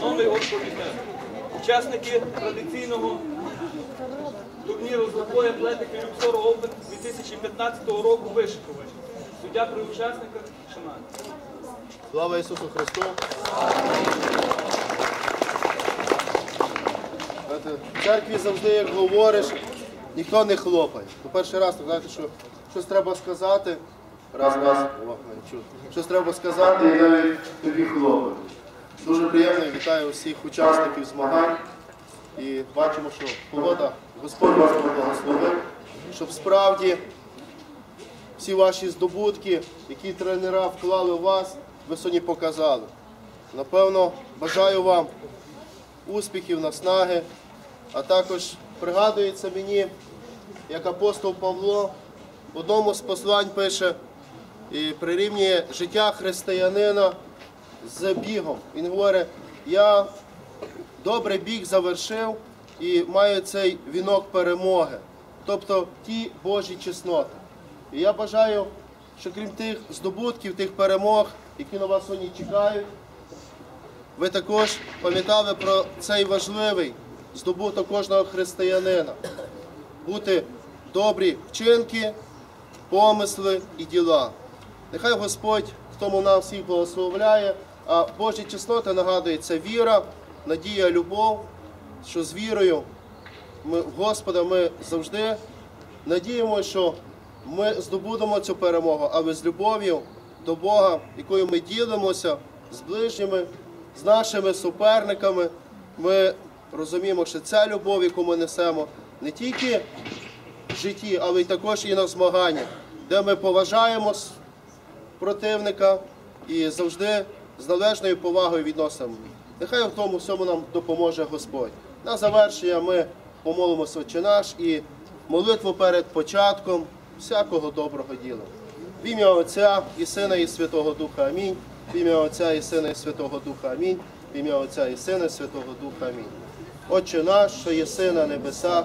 Новий оргкомітет. Учасники традиційного турніру з легкої атлетики Люксор Open 2015 року вишикувач. Суддя при учасниках Шинань. Слава Ісусу Христу! В церкві завжди, як говориш, ніхто не хлопає. Ну, перший раз, так, знаєте, що щось треба сказати, раз, раз, о, не щось треба сказати і навіть тобі хлопають. Дуже приємно вітаю усіх учасників змагань. І бачимо, що погода, Господь вас благословив, щоб справді всі ваші здобутки, які тренера вклали в вас, ви сьогодні показали. Напевно, бажаю вам успіхів, наснаги, а також пригадується мені, як апостол Павло в одному з послань пише і прирівнює життя християнина з бігом. Він говорить, я добре біг завершив і маю цей вінок перемоги, тобто ті Божі чесноти. І я бажаю, що крім тих здобутків, тих перемог, які на вас сьогодні чекають, ви також пам'ятали про цей важливий здобуток кожного християнина. Бути добрі вчинки, помисли і діла. Нехай Господь тому нам всіх благословляє, а Божі чесноти нагадує це віра, надія, любов, що з вірою ми, Господа ми завжди надіємося, що ми здобудемо цю перемогу, але з любов'ю до Бога, якою ми ділимося з ближніми, з нашими суперниками, ми розуміємо, що ця любов, яку ми несемо, не тільки житті, але й також і на змаганнях, де ми поважаємо противника і завжди з належною повагою відносимо. Нехай в тому всьому нам допоможе Господь. На завершення ми помолимося Отче наш і молитву перед початком всякого доброго діла. В ім'я Отця і Сина, і Святого Духа Амінь. В ім'я Отця і Сина, і Святого Духа Амінь. В ім'я Отця і Сина, і Святого Духа Амінь. Отче наш, що єси на небесах,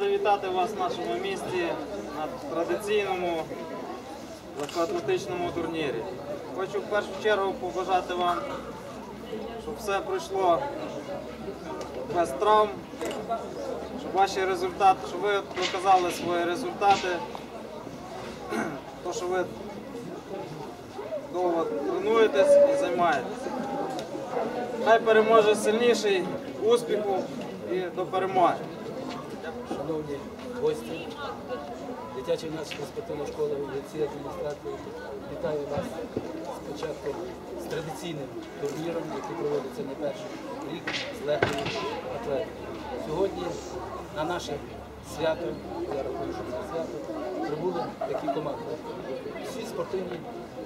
Радий вітати вас в нашому місті на традиційному легкоатлетичному турнірі. Хочу в першу чергу побажати вам, щоб все пройшло без травм, щоб ваші результати, щоб ви доказали свої результати, то, що ви довго тренуєтесь і займаєтесь. Хай переможе сильніший, успіху і до перемоги. Шановні гості, дитячої нашої спортивної школи ліцеї адміністрації, вітаю вас з початком з традиційним турніром, який проводиться не перший рік з легкої атлетики. Сьогодні на наше свято, я рахую, що це свято, прибули такі команди. Всі спортивні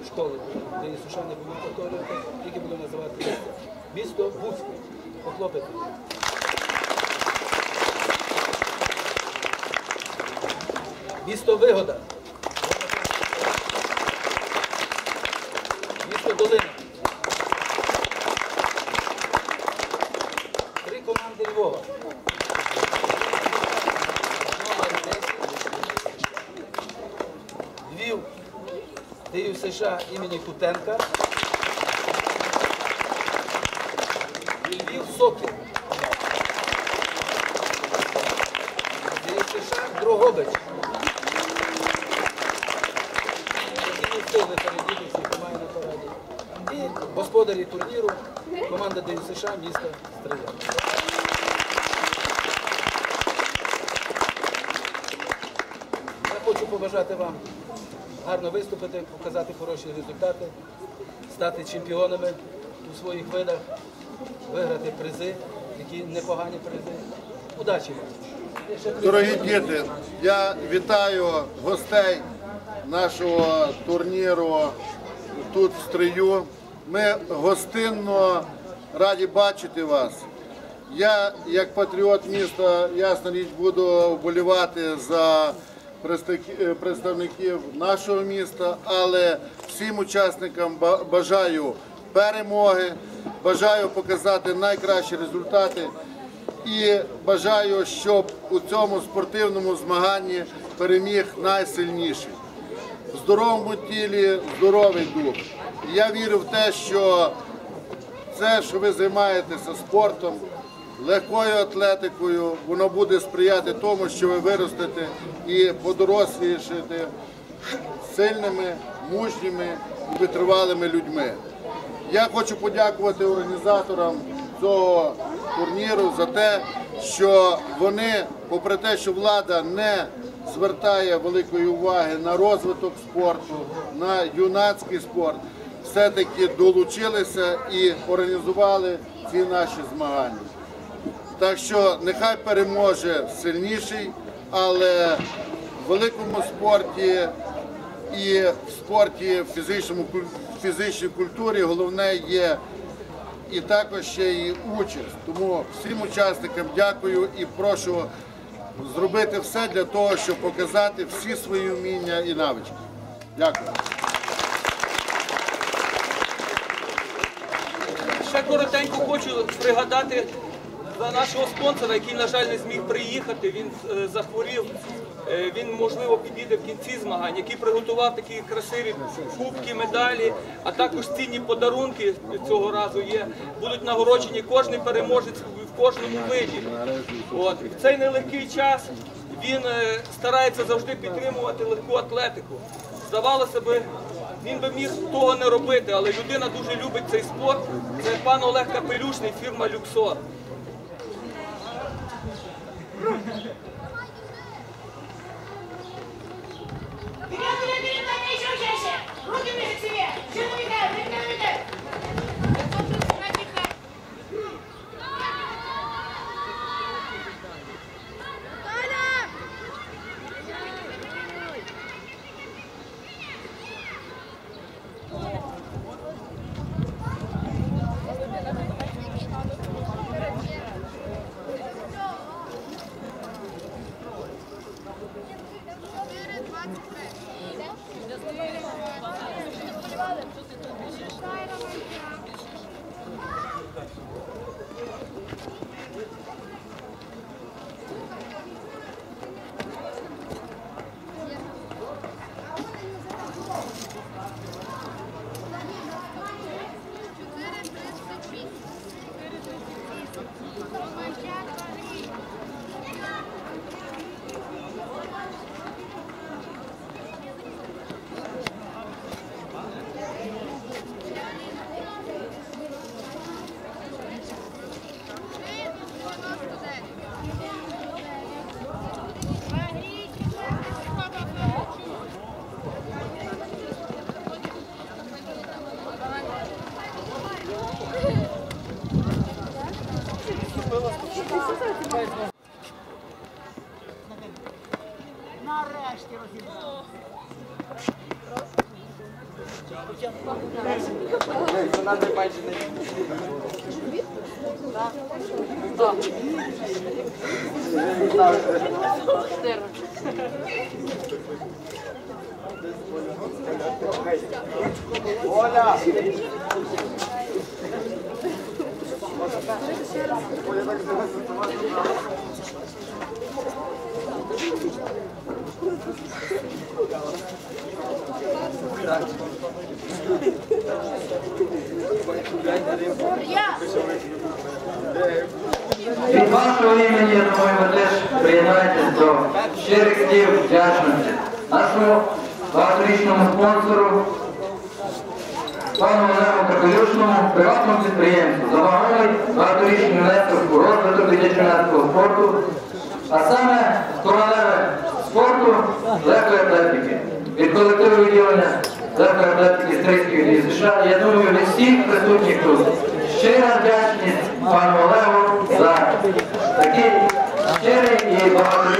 школи, де Ісуша не будуть повторювати, тільки буду називати місто. Буцьке. Похлопайте. Місто Вигода. Місто Долина. Три команди Львова. Львів, Київ США імені Кутенка. Львів Сокіл. США Дрогобич. Які сили переділи всі команди на параді. І господарі турніру, команда ДЮ США міста Стрия. хочу побажати вам гарно виступити, показати хороші результати, стати чемпіонами у своїх видах, виграти призи, які непогані призи. Удачі вам! Дорогі діти, я вітаю гостей нашого турніру тут в Стрию. Ми гостинно раді бачити вас. Я, як патріот міста, ясна річ, буду вболівати за е, представників нашого міста, але всім учасникам бажаю перемоги, бажаю показати найкращі результати. І бажаю, щоб у цьому спортивному змаганні переміг найсильніший. В здоровому тілі здоровий дух. І я вірю в те, що це, що ви займаєтеся спортом, легкою атлетикою, воно буде сприяти тому, що ви виростете і подорослішите сильними, мужніми і витривалими людьми. Я хочу подякувати організаторам цього турніру за те, що вони, попри те, що влада не звертає великої уваги на розвиток спорту, на юнацький спорт, все-таки долучилися і організували ці наші змагання. Так що нехай переможе сильніший, але в великому спорті і в спорті, в фізичному фізичній культурі головне є і також ще і участь. Тому всім учасникам дякую і прошу зробити все для того, щоб показати всі свої вміння і навички. Дякую. Ще коротенько хочу пригадати за нашого спонсора, який, на жаль, не зміг приїхати. Він е, захворів. Е, Він, можливо, підійде в кінці змагань, який приготував такі красиві кубки, медалі, а також цінні подарунки цього разу є. Будуть нагороджені кожний переможець кожному виді. От. В цей нелегкий час він е, старається завжди підтримувати легку атлетику. Здавалося би, він би міг того не робити, але людина дуже любить цей спорт. Це пан Олег Капелюшний, фірма Люксор. Вона не майже не Оля! Від вашого імені, нашому багаторічному спонсору, пану Олегу Капелюшному, приватному підприємству, за вагомий багаторічний внесок у розвиток дитячо-юнацького спорту, а саме королеви спорту легкої атлетики. колективу відділення легкої атлетики Стрийської від США. Я думаю, від всіх присутніх тут. Щира вдячність пану Олегу за такий щирий і багаторічний